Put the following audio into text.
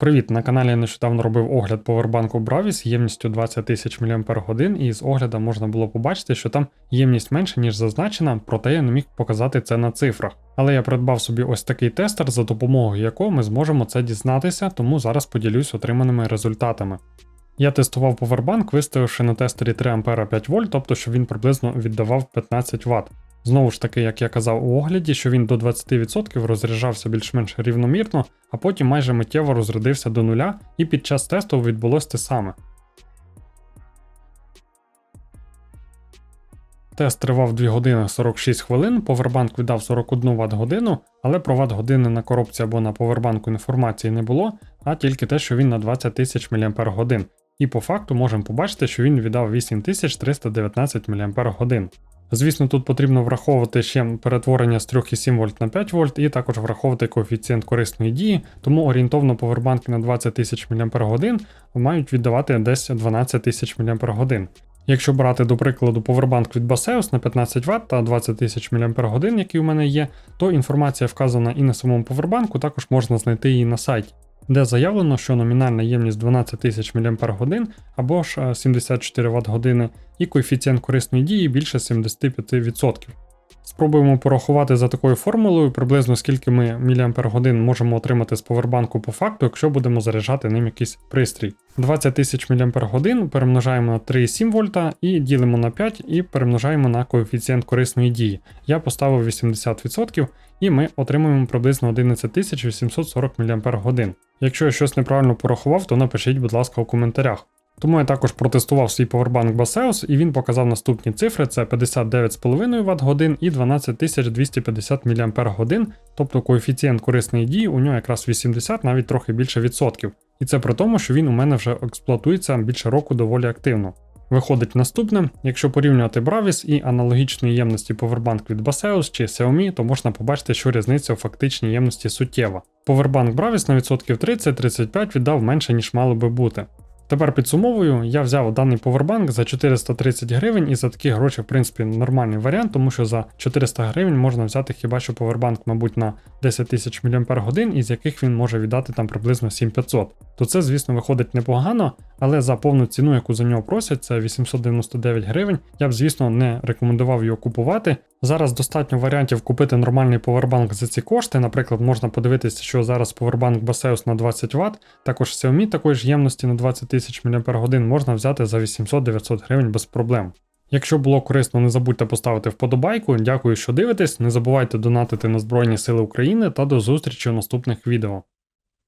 Привіт! На каналі я нещодавно робив огляд повербанку Bravis з ємністю 20 тисяч мАч, і з огляда можна було побачити, що там ємність менше, ніж зазначена, проте я не міг показати це на цифрах. Але я придбав собі ось такий тестер, за допомогою якого ми зможемо це дізнатися, тому зараз поділюсь отриманими результатами. Я тестував повербанк, виставивши на тестері 3 А 5 В, тобто що він приблизно віддавав 15 Вт. Знову ж таки, як я казав у огляді, що він до 20% розряджався більш-менш рівномірно, а потім майже миттєво розрядився до нуля, і під час тесту відбулось те саме. Тест тривав 2 години 46 хвилин, повербанк віддав 41 Вт годину, але про Вт години на коробці або на повербанку інформації не було, а тільки те, що він на 20 тисяч мАч. І по факту можемо побачити, що він віддав 8319 мАч. Звісно, тут потрібно враховувати ще перетворення з 3,7 вольт на 5 вольт, і також враховувати коефіцієнт корисної дії, тому орієнтовно повербанки на 20 тисяч мАч мають віддавати десь 12 тисяч мАч. Якщо брати до прикладу повербанк від Baseus на 15 Вт та 20 тисяч мАч, який у мене є, то інформація вказана і на самому повербанку, також можна знайти її на сайті де заявлено, що номінальна ємність 12 тисяч мАч або ж 74 Вт години і коефіцієнт корисної дії більше 75%. Спробуємо порахувати за такою формулою, приблизно скільки ми мАч можемо отримати з повербанку по факту, якщо будемо заряджати ним якийсь пристрій. 20 тисяч мАч перемножаємо на 3,7 вольта і ділимо на 5 і перемножаємо на коефіцієнт корисної дії. Я поставив 80% і ми отримуємо приблизно 11 840 мАч. Якщо я щось неправильно порахував, то напишіть, будь ласка, у коментарях. Тому я також протестував свій повербанк Baseus і він показав наступні цифри: це 59,5 Вт годин і 12250 мАч, тобто коефіцієнт корисної дії у нього якраз 80, навіть трохи більше відсотків. І це при тому, що він у мене вже експлуатується більше року доволі активно. Виходить наступне, якщо порівнювати Bravis і аналогічної ємності повербанк від Baseus чи Xiaomi, то можна побачити, що різниця у фактичній ємності суттєва. Повербанк Bravis на відсотків 30-35 віддав менше, ніж мало би бути. Тепер підсумовую, я взяв даний повербанк за 430 гривень, і за такі гроші, в принципі, нормальний варіант, тому що за 400 гривень можна взяти хіба що повербанк, мабуть, на 10 тисяч мАч, із яких він може віддати там приблизно 7500. То це, звісно, виходить непогано, але за повну ціну, яку за нього просять, це 899 гривень. Я б, звісно, не рекомендував його купувати. Зараз достатньо варіантів купити нормальний повербанк за ці кошти. Наприклад, можна подивитися, що зараз повербанк Baseus на 20 Вт, також Xiaomi такої ж ємності на 20 тисяч мАч можна взяти за 800-900 гривень без проблем. Якщо було корисно, не забудьте поставити вподобайку. Дякую, що дивитесь. Не забувайте донатити на Збройні Сили України та до зустрічі у наступних відео.